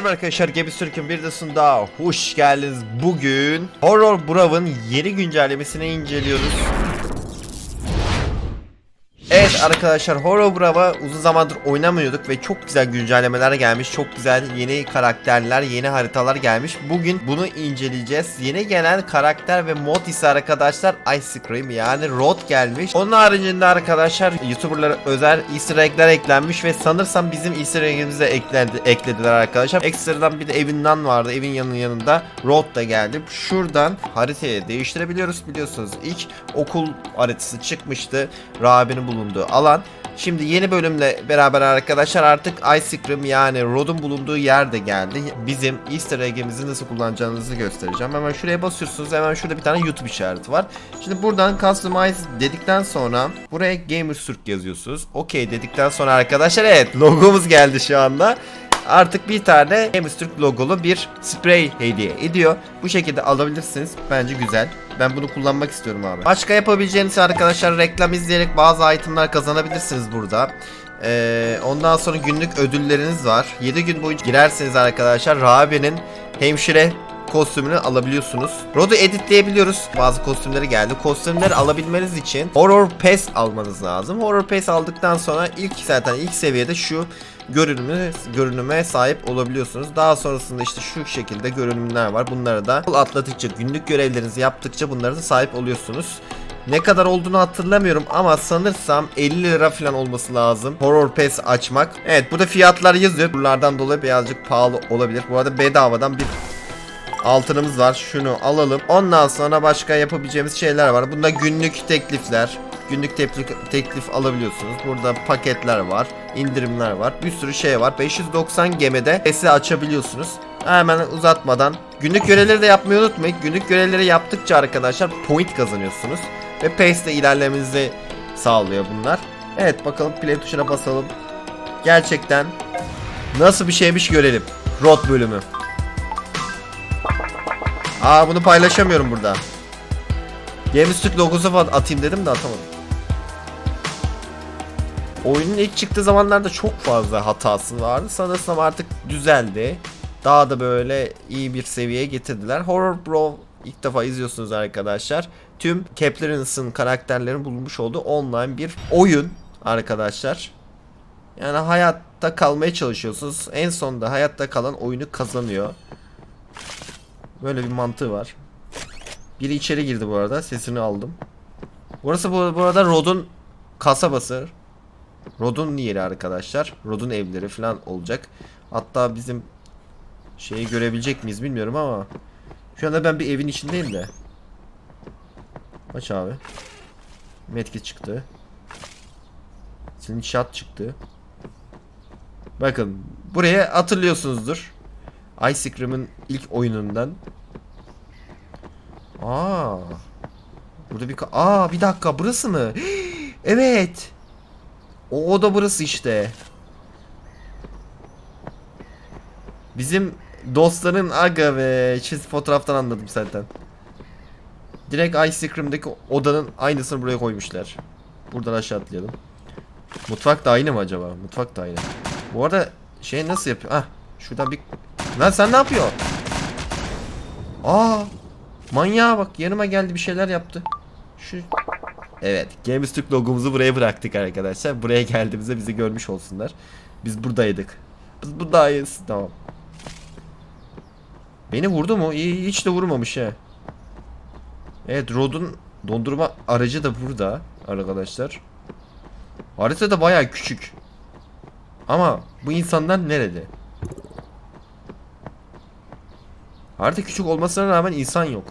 Merhaba arkadaşlar Gebi Türk'ün bir de daha hoş geldiniz. Bugün Horror Braw'ın yeni güncellemesini inceliyoruz. Evet arkadaşlar Horror Braw'a uzun zamandır oynamıyorduk ve çok güzel güncellemeler gelmiş. Çok güzel yeni karakterler, yeni haritalar gelmiş. Bugün bunu inceleyeceğiz. Yeni gelen karakter ve mod ise arkadaşlar Ice Cream yani Rod gelmiş. Onun haricinde arkadaşlar YouTuber'lara özel easter egg'ler eklenmiş ve sanırsam bizim easter egg'imize eklendi, eklediler arkadaşlar. Ekstradan bir de evinden vardı. Evin yanının yanında Rod da geldi. Şuradan haritayı değiştirebiliyoruz biliyorsunuz. İlk okul haritası çıkmıştı. Rahibe'nin bulunduğu alan. Şimdi yeni bölümle beraber arkadaşlar artık Ice Cream yani Rod'un bulunduğu yer de geldi. Bizim Easter egg'imizi nasıl kullanacağınızı göstereceğim. Hemen şuraya basıyorsunuz. Hemen şurada bir tane YouTube işareti var. Şimdi buradan Customize dedikten sonra buraya Gamers Türk yazıyorsunuz. Okey dedikten sonra arkadaşlar evet logomuz geldi şu anda artık bir tane Games Türk logolu bir sprey hediye ediyor. Bu şekilde alabilirsiniz. Bence güzel. Ben bunu kullanmak istiyorum abi. Başka yapabileceğiniz arkadaşlar reklam izleyerek bazı itemler kazanabilirsiniz burada. Ee, ondan sonra günlük ödülleriniz var. 7 gün boyunca girerseniz arkadaşlar Rabi'nin hemşire kostümünü alabiliyorsunuz. Rod'u editleyebiliyoruz. Bazı kostümleri geldi. Kostümleri alabilmeniz için Horror Pass almanız lazım. Horror Pass aldıktan sonra ilk zaten ilk seviyede şu görünümü görünüme sahip olabiliyorsunuz. Daha sonrasında işte şu şekilde görünümler var. Bunları da atladıkça günlük görevlerinizi yaptıkça bunlara da sahip oluyorsunuz. Ne kadar olduğunu hatırlamıyorum ama sanırsam 50 lira falan olması lazım. Horror Pass açmak. Evet burada fiyatlar yazıyor. Bunlardan dolayı birazcık pahalı olabilir. Bu arada bedavadan bir altınımız var. Şunu alalım. Ondan sonra başka yapabileceğimiz şeyler var. Bunda günlük teklifler. Günlük teklif, teklif alabiliyorsunuz. Burada paketler var. indirimler var. Bir sürü şey var. 590 gemide S'i açabiliyorsunuz. Hemen uzatmadan. Günlük görevleri de yapmayı unutmayın. Günlük görevleri yaptıkça arkadaşlar point kazanıyorsunuz. Ve pace'de ilerlemenizi sağlıyor bunlar. Evet bakalım play tuşuna basalım. Gerçekten nasıl bir şeymiş görelim. Road bölümü. Aa bunu paylaşamıyorum burada. Games Türk logosu falan atayım dedim de atamadım. Oyunun ilk çıktığı zamanlarda çok fazla hatası vardı. Sanırsam artık düzeldi. Daha da böyle iyi bir seviyeye getirdiler. Horror Bro ilk defa izliyorsunuz arkadaşlar. Tüm Keplers'ın karakterlerin bulunmuş olduğu online bir oyun arkadaşlar. Yani hayatta kalmaya çalışıyorsunuz. En sonunda hayatta kalan oyunu kazanıyor. Böyle bir mantığı var. Biri içeri girdi bu arada. Sesini aldım. Burası bu, bu arada Rod'un kasabası. Rod'un yeri arkadaşlar. Rod'un evleri falan olacak. Hatta bizim şeyi görebilecek miyiz bilmiyorum ama şu anda ben bir evin içindeyim de. Aç abi. Medkit çıktı. Şat çıktı. Bakın buraya hatırlıyorsunuzdur. Ice Cream'in ilk oyunundan. Aa. Burada bir Aa bir dakika burası mı? evet. O oda burası işte. Bizim dostların aga ve çiz fotoğraftan anladım zaten. Direkt Ice Cream'deki odanın aynısını buraya koymuşlar. Buradan aşağı atlayalım. Mutfak da aynı mı acaba? Mutfak da aynı. Bu arada şey nasıl yapıyor? Ah şuradan bir Lan sen ne yapıyorsun? Aa! Manyağa bak yanıma geldi bir şeyler yaptı. Şu Evet, Games Türk logomuzu buraya bıraktık arkadaşlar. Buraya geldiğimizde bizi görmüş olsunlar. Biz buradaydık. Biz buradayız. Tamam. Beni vurdu mu? İyi, hiç de vurmamış he. Evet, Rod'un dondurma aracı da burada arkadaşlar. Harita da bayağı küçük. Ama bu insanlar nerede? Harita küçük olmasına rağmen insan yok.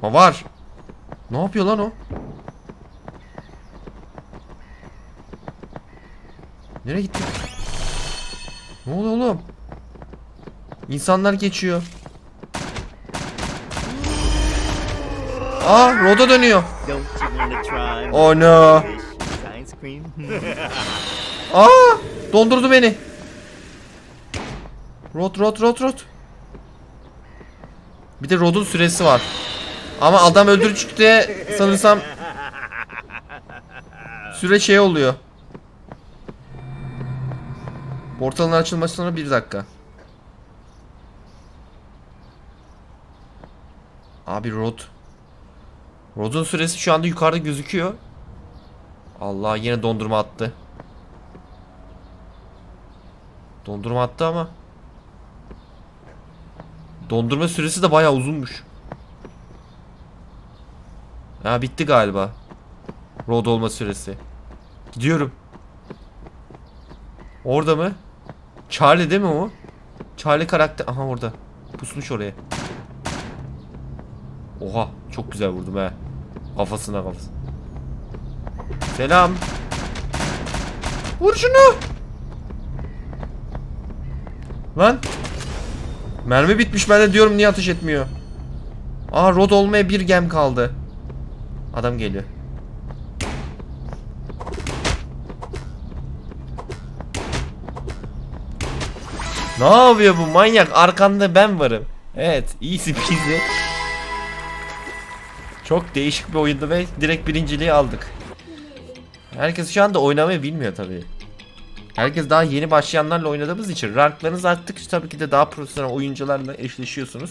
Ha var. Ne yapıyor lan o? Nereye gitti? Ne oluyor oğlum? İnsanlar geçiyor. Aa, roda dönüyor. My Oh no. Aa, dondurdu beni. Rot rot rot rot. Bir de rodun süresi var. Ama adam öldürücükte sanırsam süre şey oluyor. Portalın açılmasına bir dakika. Abi rod. Rodun süresi şu anda yukarıda gözüküyor. Allah yine dondurma attı. Dondurma attı ama. Dondurma süresi de bayağı uzunmuş. Ha bitti galiba. Rod olma süresi. Gidiyorum. Orada mı? Charlie değil mi o? Charlie karakter. Aha orada. Pusmuş oraya. Oha çok güzel vurdum he. Kafasına kafasına. Selam. Vur şunu. Lan. Mermi bitmiş ben de diyorum niye ateş etmiyor. Aa rod olmaya bir gem kaldı. Adam geliyor. Ne yapıyor bu manyak? Arkanda ben varım. Evet, easy peasy. Çok değişik bir oyundu ve direkt birinciliği aldık. Herkes şu anda oynamayı bilmiyor tabii. Herkes daha yeni başlayanlarla oynadığımız için ranklarınız arttıkça tabii ki de daha profesyonel oyuncularla eşleşiyorsunuz.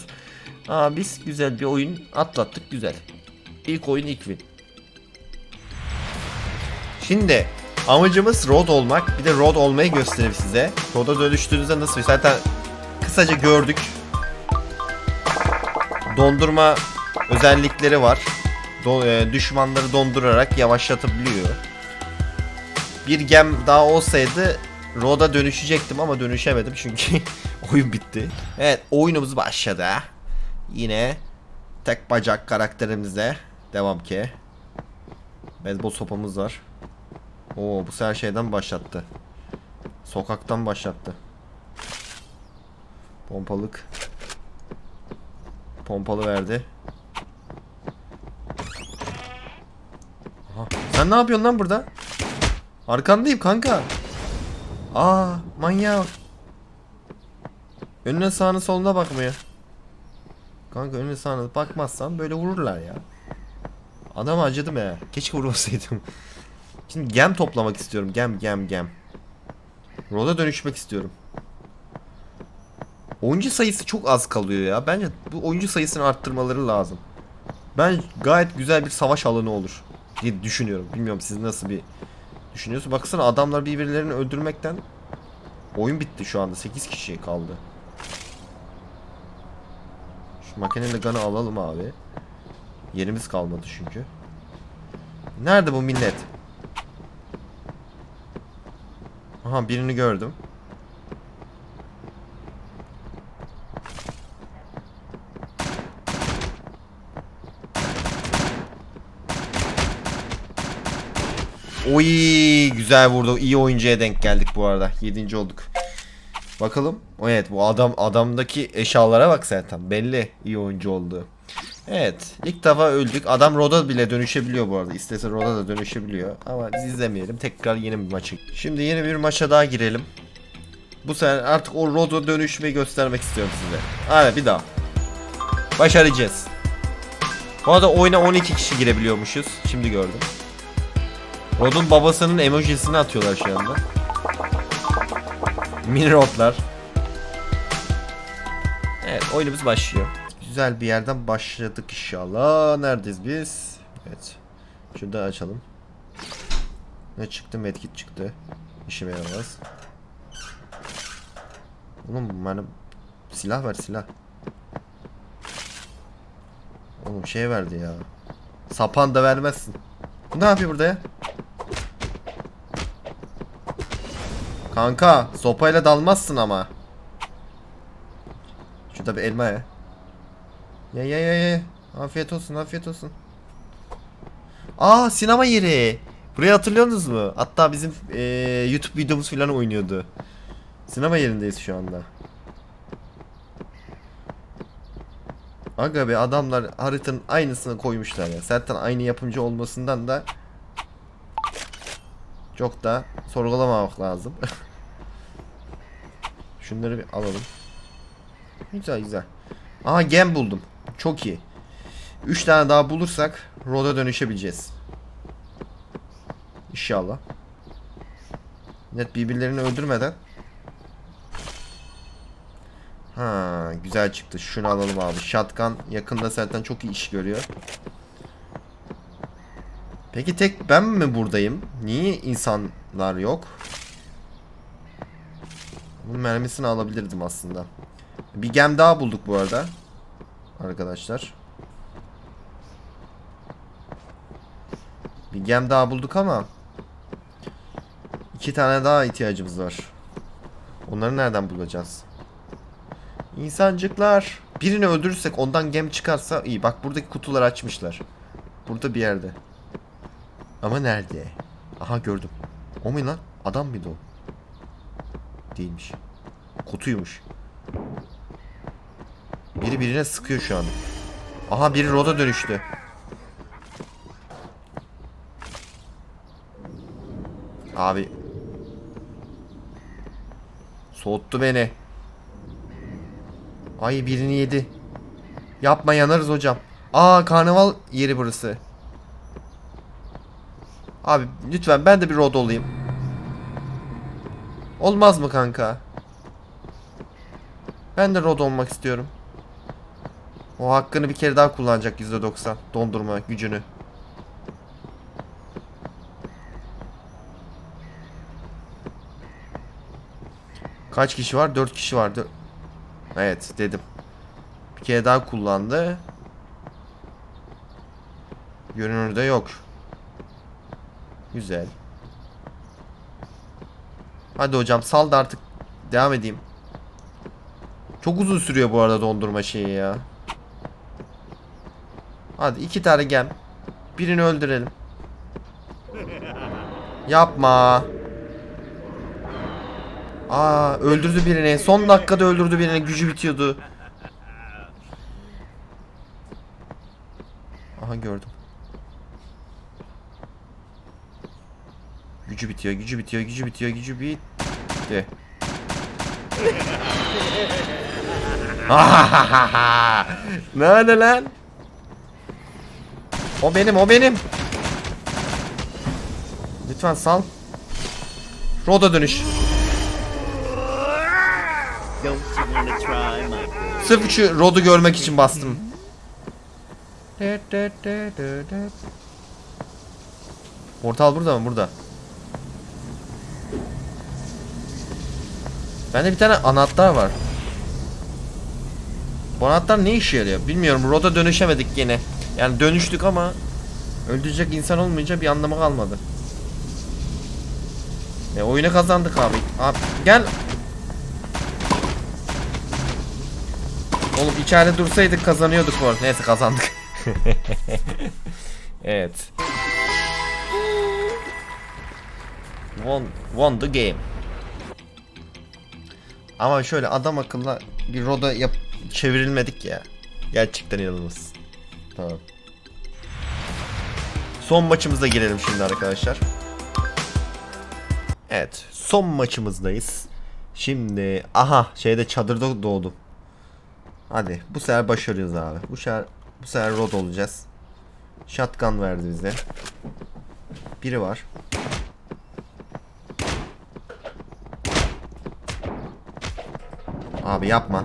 Aa biz güzel bir oyun atlattık güzel. İlk oyun ilk win. Şimdi amacımız road olmak. Bir de road olmayı göstereyim size. Road'a dönüştüğünüzde nasıl? Zaten kısaca gördük. Dondurma özellikleri var. Do- e, düşmanları dondurarak yavaşlatabiliyor. Bir gem daha olsaydı Road'a dönüşecektim ama dönüşemedim çünkü oyun bitti. Evet oyunumuz başladı. Yine tek bacak karakterimize devam ki. Beyzbol sopamız var. Oo bu sefer şeyden başlattı. Sokaktan başlattı. Pompalık. Pompalı verdi. Aha, sen ne yapıyorsun lan burada? Arkandayım kanka. Aa manyak. Önüne sağına soluna bakmıyor. Kanka önüne sağına bakmazsan böyle vururlar ya. Adama acıdım ya. Keşke vurmasaydım. Şimdi gem toplamak istiyorum. Gem gem gem. Roda dönüşmek istiyorum. Oyuncu sayısı çok az kalıyor ya. Bence bu oyuncu sayısını arttırmaları lazım. Ben gayet güzel bir savaş alanı olur diye düşünüyorum. Bilmiyorum siz nasıl bir düşünüyorsunuz. Baksana adamlar birbirlerini öldürmekten oyun bitti şu anda. 8 kişi kaldı. Şu makineli gun'ı alalım abi. Yerimiz kalmadı çünkü. Nerede bu millet? Aha birini gördüm. Oy güzel vurdu. İyi oyuncuya denk geldik bu arada. 7. olduk. Bakalım. Evet bu adam adamdaki eşyalara bak zaten. Belli iyi oyuncu oldu. Evet ilk defa öldük. Adam Roda bile dönüşebiliyor bu arada. İstese Roda da dönüşebiliyor. Ama biz izlemeyelim. Tekrar yeni bir maçı. Şimdi yeni bir maça daha girelim. Bu sefer artık o Roda dönüşmeyi göstermek istiyorum size. Hadi bir daha. Başaracağız. Bu arada oyuna 12 kişi girebiliyormuşuz. Şimdi gördüm. Rod'un babasının emojisini atıyorlar şu anda. Mini Rod'lar. Evet oyunumuz başlıyor. Güzel bir yerden başladık inşallah. Neredeyiz biz? Evet. Şunu da açalım. Ne çıktı? Medkit çıktı. İşime yaramaz. Oğlum bana silah ver silah. Oğlum şey verdi ya. Sapan da vermezsin. Ne yapıyor burada ya? Kanka sopayla dalmazsın ama. Şurada bir elma ya. Ye ye ye ye. Afiyet olsun afiyet olsun. Aa sinema yeri. Burayı hatırlıyorsunuz mu? Hatta bizim eee, YouTube videomuz falan oynuyordu. Sinema yerindeyiz şu anda. Aga be adamlar haritanın aynısını koymuşlar ya. Zaten aynı yapımcı olmasından da çok da sorgulamamak lazım. Şunları bir alalım. Güzel güzel. Aha gem buldum. Çok iyi. 3 tane daha bulursak roda dönüşebileceğiz. İnşallah. Net birbirlerini öldürmeden. Ha güzel çıktı. Şunu alalım abi. Shotgun yakında zaten çok iyi iş görüyor. Peki tek ben mi buradayım? Niye insanlar yok? Bunun mermisini alabilirdim aslında. Bir gem daha bulduk bu arada. Arkadaşlar. Bir gem daha bulduk ama iki tane daha ihtiyacımız var. Onları nereden bulacağız? İnsancıklar. Birini öldürürsek ondan gem çıkarsa iyi. Bak buradaki kutuları açmışlar. Burada bir yerde. Ama nerede? Aha gördüm. O mu lan? Adam mıydı o? Değilmiş. Kutuymuş. Biri birine sıkıyor şu an. Aha biri roda dönüştü. Abi. Soğuttu beni. Ay birini yedi. Yapma yanarız hocam. Aa karnaval yeri burası. Abi lütfen ben de bir rod olayım. Olmaz mı kanka? Ben de rod olmak istiyorum. O hakkını bir kere daha kullanacak %90 dondurma gücünü. Kaç kişi var? 4 kişi var. Dö- Evet dedim. Bir kere daha kullandı. Görünürde yok. Güzel. Hadi hocam sal da artık devam edeyim. Çok uzun sürüyor bu arada dondurma şeyi ya. Hadi iki tane gem. Birini öldürelim. Yapma. Aa öldürdü birini. Son dakikada öldürdü birini. Gücü bitiyordu. Aha gördüm. Gücü bitiyor, gücü bitiyor, gücü bitiyor, gücü bitti. ne ne lan? O benim, o benim. Lütfen sal. Roda dönüş. Sırf şu Rod'u görmek için bastım. Portal burada mı? Burada. Bende bir tane anahtar var. Bu anahtar ne işe yarıyor? Bilmiyorum. Rod'a dönüşemedik yine. Yani dönüştük ama öldürecek insan olmayınca bir anlamı kalmadı. E oyunu kazandık abi. Abi gel. Oğlum içeride dursaydık kazanıyorduk bu arada. Neyse kazandık. evet. Won, won the game. Ama şöyle adam akıllı bir roda yap çevrilmedik ya. Gerçekten inanılmaz. Tamam. Son maçımıza girelim şimdi arkadaşlar. Evet, son maçımızdayız. Şimdi aha şeyde çadırda doğdum. Hadi bu sefer başarıyoruz abi. Bu sefer bu sefer rod olacağız. Shotgun verdi bize. Biri var. Abi yapma.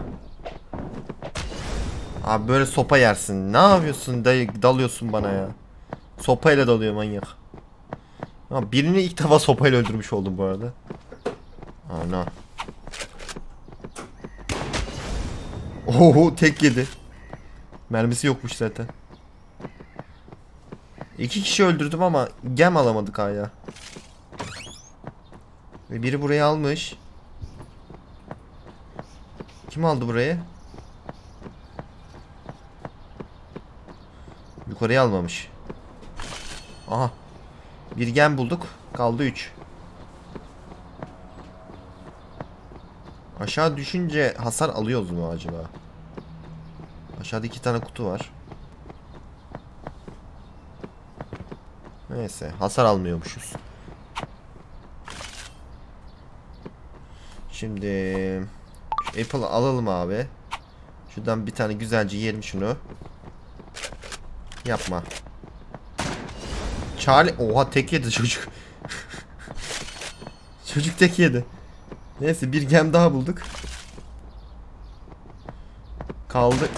Abi böyle sopa yersin. Ne yapıyorsun? Dayı, dalıyorsun bana ya. Sopayla dalıyor manyak. Ha, birini ilk defa sopayla öldürmüş oldum bu arada. Ana. Oho tek yedi. Mermisi yokmuş zaten. İki kişi öldürdüm ama gem alamadık hala. Ve biri burayı almış. Kim aldı burayı? Yukarıya almamış. Aha. Bir gem bulduk. Kaldı 3. Aşağı düşünce hasar alıyoruz mu acaba? Aşağıda iki tane kutu var. Neyse hasar almıyormuşuz. Şimdi Apple alalım abi. Şuradan bir tane güzelce yiyelim şunu. Yapma. Charlie oha tek yedi çocuk. çocuk tek yedi. Neyse bir gem daha bulduk. Kaldı.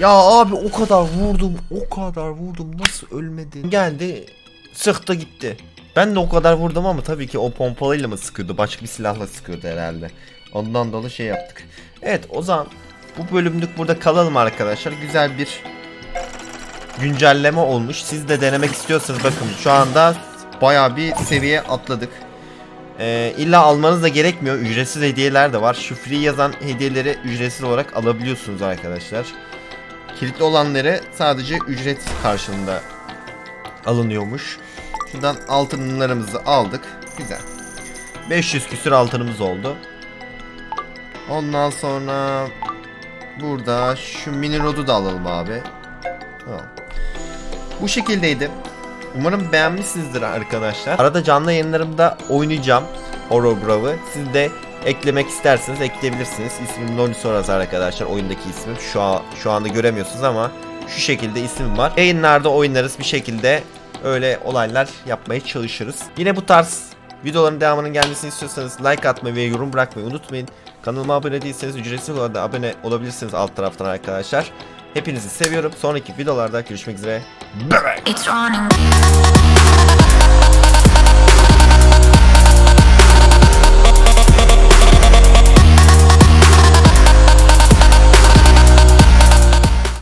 Ya abi o kadar vurdum, o kadar vurdum nasıl ölmedi? Geldi, sıktı gitti. Ben de o kadar vurdum ama tabii ki o pompalıyla mı sıkıyordu, başka bir silahla sıkıyordu herhalde. Ondan dolayı şey yaptık. Evet o zaman bu bölümlük burada kalalım arkadaşlar. Güzel bir güncelleme olmuş. Siz de denemek istiyorsanız bakın şu anda bayağı bir seviye atladık. Ee, illa almanız da gerekmiyor. Ücretsiz hediyeler de var. Şu free yazan hediyeleri ücretsiz olarak alabiliyorsunuz arkadaşlar. Kilitli olanları sadece ücret karşılığında alınıyormuş. Şuradan altınlarımızı aldık. Güzel. 500 küsür altınımız oldu. Ondan sonra burada şu mini rodu da alalım abi. Bu şekildeydi. Umarım beğenmişsinizdir arkadaşlar. Arada canlı yayınlarımda oynayacağım Horror Braw'ı. Siz de eklemek isterseniz ekleyebilirsiniz. İsmim Noni Soraz arkadaşlar. Oyundaki ismim. Şu, an, şu anda göremiyorsunuz ama şu şekilde ismim var. Yayınlarda oynarız bir şekilde öyle olaylar yapmaya çalışırız. Yine bu tarz videoların devamının gelmesini istiyorsanız like atmayı ve yorum bırakmayı unutmayın. Kanalıma abone değilseniz ücretsiz olarak da abone olabilirsiniz alt taraftan arkadaşlar. Hepinizi seviyorum. Sonraki videolarda görüşmek üzere. Bye bye.